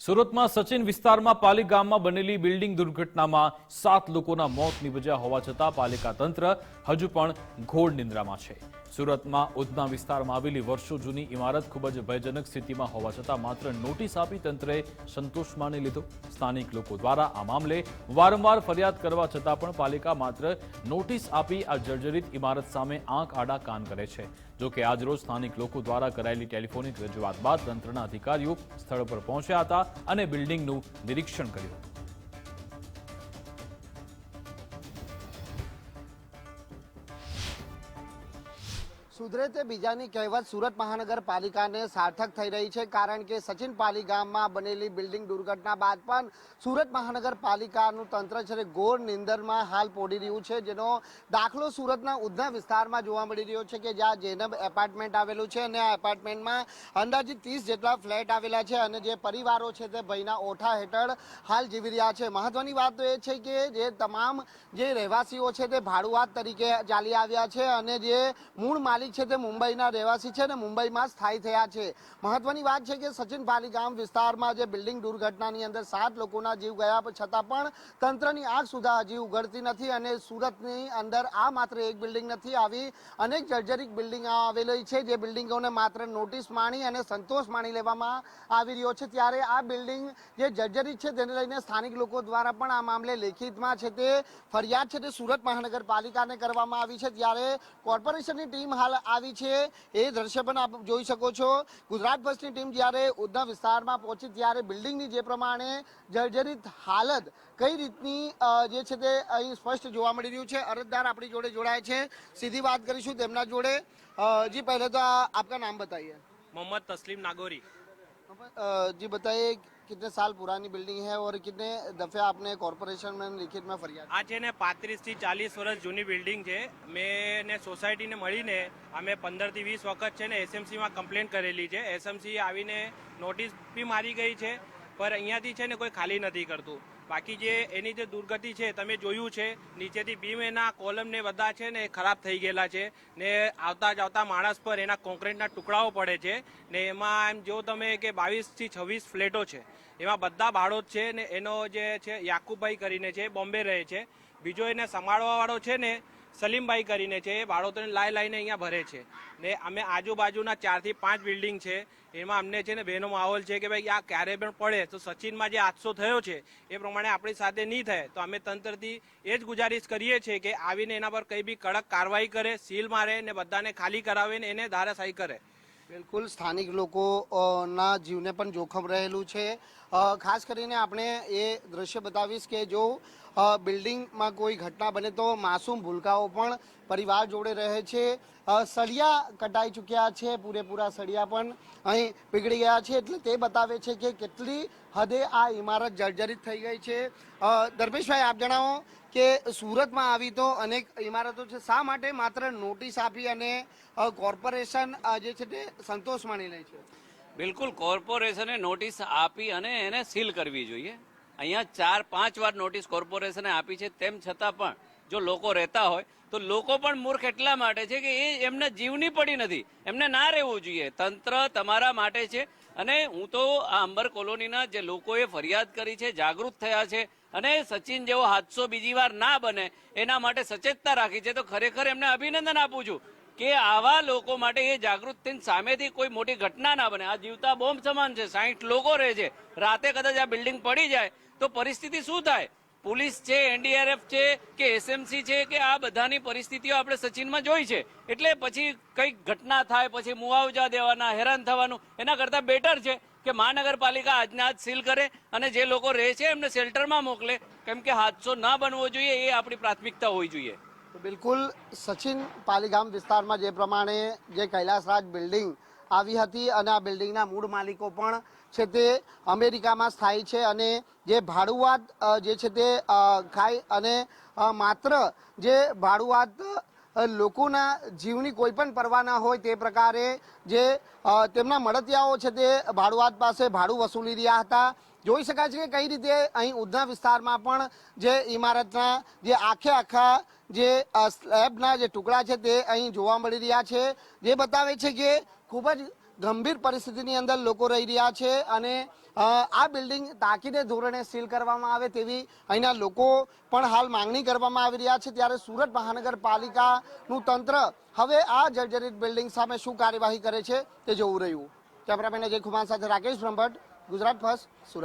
સુરતમાં સચિન વિસ્તારમાં પાલી ગામમાં બનેલી બિલ્ડિંગ દુર્ઘટનામાં સાત લોકોના મોત નીપજ્યા હોવા છતાં પાલિકા તંત્ર હજુ પણ ઘોર નિંદ્રામાં છે. સુરતમાં ઉધના વિસ્તારમાં આવેલી વર્ષો જૂની ઇમારત ખૂબ જ ભયજનક સ્થિતિમાં હોવા છતાં માત્ર નોટિસ આપી તંત્રે સંતોષ માની લીધો. સ્થાનિક લોકો દ્વારા આ મામલે વારંવાર ફરિયાદ કરવા છતાં પણ પાલિકા માત્ર નોટિસ આપી આ જર્જરિત ઇમારત સામે આંખ આડા કાન કરે છે. જો કે આજરોજ સ્થાનિક લોકો દ્વારા કરાયેલી ટેલિફોનિક રજૂઆત બાદ તંત્રના અધિકારીઓ સ્થળ પર પહોંચ્યા હતા અને બિલ્ડિંગનું નિરીક્ષણ કર્યું. સુધરે તે બીજાની કહેવત સુરત મહાનગરપાલિકાને સાર્થક થઈ રહી છે કારણ કે સચિન પાલી ગામમાં બનેલી બિલ્ડિંગ દુર્ઘટના બાદ પણ સુરત મહાનગરપાલિકાનું તંત્ર છે ઘોર નિંદરમાં હાલ પોડી રહ્યું છે, જેનો દાખલો સુરતના ઉધના વિસ્તારમાં જોવા મળી રહ્યો છે કે જ્યાં જેનબ એપાર્ટમેન્ટ આવેલું છે અને આ એપાર્ટમેન્ટમાં અંદાજિત ત્રીસ જેટલા ફ્લેટ આવેલા છે અને જે પરિવારો છે તે ભયના ઓઠા હેઠળ હાલ જીવી રહ્યા છે. મહત્વની વાત તો એ છે કે જે તમામ જે રહેવાસીઓ છે તે ભાડુઆત તરીકે ચાલી આવ્યા છે અને જે મૂળ માલિક છે તે મુંબઈના રહેવાસી છે અને મુંબઈમાં સ્થાયી થયા છે. મહત્વની વાત છે કે સચિન પાલી ગામ વિસ્તારમાં જે બિલ્ડિંગ દુર્ઘટનાની અંદર સાત લોકોના જીવ ગયા છતાં પણ તંત્રની આગ સુધા હજી ઉઘડતી નથી અને સુરતની અંદર આ માત્ર એક બિલ્ડિંગ નથી આવી. અનેક જર્જરિક બિલ્ડિંગ આવેલી છે જે બિલ્ડિંગોને માત્ર નોટિસ માણી અને સંતોષ માણી લેવામાં આવી રહ્યો છે. ત્યારે આ બિલ્ડિંગ જે જર્જરિત છે તેને લઈને સ્થાનિક લોકો દ્વારા પણ આ મામલે લેખિતમાં છે તે ફરિયાદ છે તે સુરત મહાનગરપાલિકાને કરવામાં આવી છે. ત્યારે કોર્પોરેશનની ટીમ હાલ આવી છે એ દ્રશ્ય પણ આપ જોઈ શકો છો. ગુજરાત બસની ટીમ જ્યારે ઉધના વિસ્તારમાં પહોંચી ત્યારે બિલ્ડિંગની જે પ્રમાણે જર્જરિત હાલત કઈ રીતની જે છે તે અહીં સ્પષ્ટ જોવા મળી રહ્યું છે. અરજદાર આપણી જોડે જોડાય છે. સીધી વાત કરીશું તેમના જોડે. જી, પહેલે તો આપકા નામ બતાવીએ મોહમ્મદ તસ્લીમ નાગોરી. जी बताइए कितने साल पुरानी बिल्डिंग है और कितने दफे आपने कॉर्पोरेशन में लिखित में फरियाद આ છે ને પાંત્રીસ થી ચાલીસ વર્ષ જૂની બિલ્ડિંગ છે મેં ને સોસાયટીને મળીને અમે પંદર થી વીસ વખત છે ને એસએમસી માં કમ્પ્લેન કરેલી છે એસએમસી આવીને નોટિસ બી મારી ગઈ છે પર અહીંયાથી છે ને કોઈ ખાલી નથી કરતું બાકી જે એની જે દુર્ગતિ છે, તમે જોયું છે, નીચેથી બીમ એના કોલમ ને બધા છે ને ખરાબ થઈ ગયેલા છે ને આવતા જાવતા માણસ પર એના કોન્ક્રીટના ટુકડાઓ પડે છે ને એમાં એમ જો તમે કે બાવીસથી છવ્વીસ ફ્લેટો છે, એમાં બધા ભાડો જ છે ને એનો જે છે યાકુબભાઈ કરીને છે બોમ્બે રહે છે. બીજો એને સંભાળવા વાળો છે ને સલીમભાઈ કરીને છે, એ ભાડોતને લાઈ લાઈને અહીંયા ભરે છે. ને અમે આજુબાજુના ચારથી પાંચ બિલ્ડિંગ છે, એમાં અમને છે ને બેનો માહોલ છે કે ભાઈ આ ક્યારે પણ પડે. તો સચિનમાં જે હાદસો થયો છે, એ પ્રમાણે આપણી સાથે નહીં થાય. તો અમે તંત્રથી એ જ ગુજારિશ કરીએ છીએ કે આવીને એના પર કંઈ બી કડક કાર્યવાહી કરે, સીલ મારે ને બધાને ખાલી કરાવે ને એને ધારાશાહી કરે. બિલકુલ, સ્થાનિક લોકોના જીવને પણ જોખમ રહેલું છે. ખાસ કરીને આપણે એ દ્રશ્ય બતાવીશ કે જો બિલ્ડિંગમાં કોઈ ઘટના બને તો માસૂમ ભૂલકાઓ પણ પરિવાર જોડે રહે છે. સળિયા કટાઈ ચૂક્યા છે, પૂરેપૂરા સળિયા પણ અહીં પીગળી ગયા છે. એટલે તે બતાવે છે કે કેટલી હદે આ ઇમારત જર્જરિત થઈ ગઈ છે. ધર્મેશભાઈ, આપ જણાવો કે સુરતમાં આવી તો અનેક ઇમારતો છે. શા માટે માત્ર નોટિસ આપી અને કોર્પોરેશન જે છે તે સંતોષ માની લે છે? બિલકુલ, કોર્પોરેશને નોટિસ આપી અને એને સીલ કરવી જોઈએ. અહીંયા ચાર, પાંચ વાર નોટિસ કોર્પોરેશને આપી છે, તેમ છતાં પણ જો લોકો રહેતા હોય, તો લોકો પણ મૂર્ખ એટલા માટે છે કે એ એમને જીવની પડી નથી. એમને ના રહેવું જોઈએ. તંત્ર તમારા માટે છે. અને હું તો આ અંબર કોલોનીના જે લોકોએ ફરિયાદ કરી છે, જાગૃત થયા છે, અને સચિન જેવો હાદસો બીજી વાર ના બને, એના માટે સચેતતા રાખી છે, તો ખરેખર એમને અભિનંદન આપું છું. કે આવા લોકો માટે એ જાગૃત થઈને સામેથી કોઈ મોટી ઘટના ના બને. આ જીવતા બોમ્બ સમાન છે સાહીઠ લોકો રહે છે. રાતે કદાચ આ બિલ્ડિંગ પડી જાય તો પરિસ્થિતિ શું થાય? પોલીસ છે, એનડીઆરએફ છે, કે એસએમસી છે, કે આ બધાની પરિસ્થિતિઓ આપણે સચિનમાં જોઈ છે. એટલે પછી કંઈક ઘટના થાય, પછી મુઆવજા દેવાના, હેરાન થવાનું, એના કરતાં બેટર છે કે મહાનગરપાલિકા આજના આજ સીલ કરે અને જે લોકો રહે છે એમને શેલ્ટરમાં મોકલે. કેમ કે હાદસો ના બનવો જોઈએ, એ આપણી પ્રાથમિકતા હોવી જોઈએ. બિલકુલ સચિન પાલીગામ વિસ્તારમાં જે પ્રમાણે જે કૈલાસરાજ બિલ્ડિંગ આવી હતી અને આ બિલ્ડિંગના મૂળ માલિકો પણ છે તે અમેરિકામાં સ્થાયી છે અને જે ભાડુઆત જે છે તે ખાય અને માત્ર જે ભાડુઆત લોકોના જીવની કોઈ પણ પરવા ના હોય તે પ્રકારે જે તેમના મળતિયાઓ છે તે ભાડુઆત પાસે ભાડું વસૂલી રહ્યા હતા. જોઈ શકાય છે કે કઈ રીતે અહીં ઉધના વિસ્તારમાં પણ જે ઇમારતના જે આખે આખા જે સ્લેબના જે ટુકડા છે તે અહીં જોવા મળી રહ્યા છે. જે બતાવે છે કે ખૂબ જ ગંભીર પરિસ્થિતિની અંદર લોકો રહી રહ્યા છે અને આ બિલ્ડિંગ તાકીદે ધોરણે સીલ કરવામાં આવે તેવી અહીંના લોકો પણ હાલ માંગણી કરવામાં આવી રહ્યા છે. ત્યારે સુરત મહાનગરપાલિકાનું તંત્ર હવે આ જર્જરિત બિલ્ડિંગ સામે શું કાર્યવાહી કરે છે તે જોવું રહ્યું. કેમેરામેન અજય કુમાર સાથે રાકેશ બ્રહ્મભટ્ટ, ગુજરાત ફર્સ્ટ, સુરત.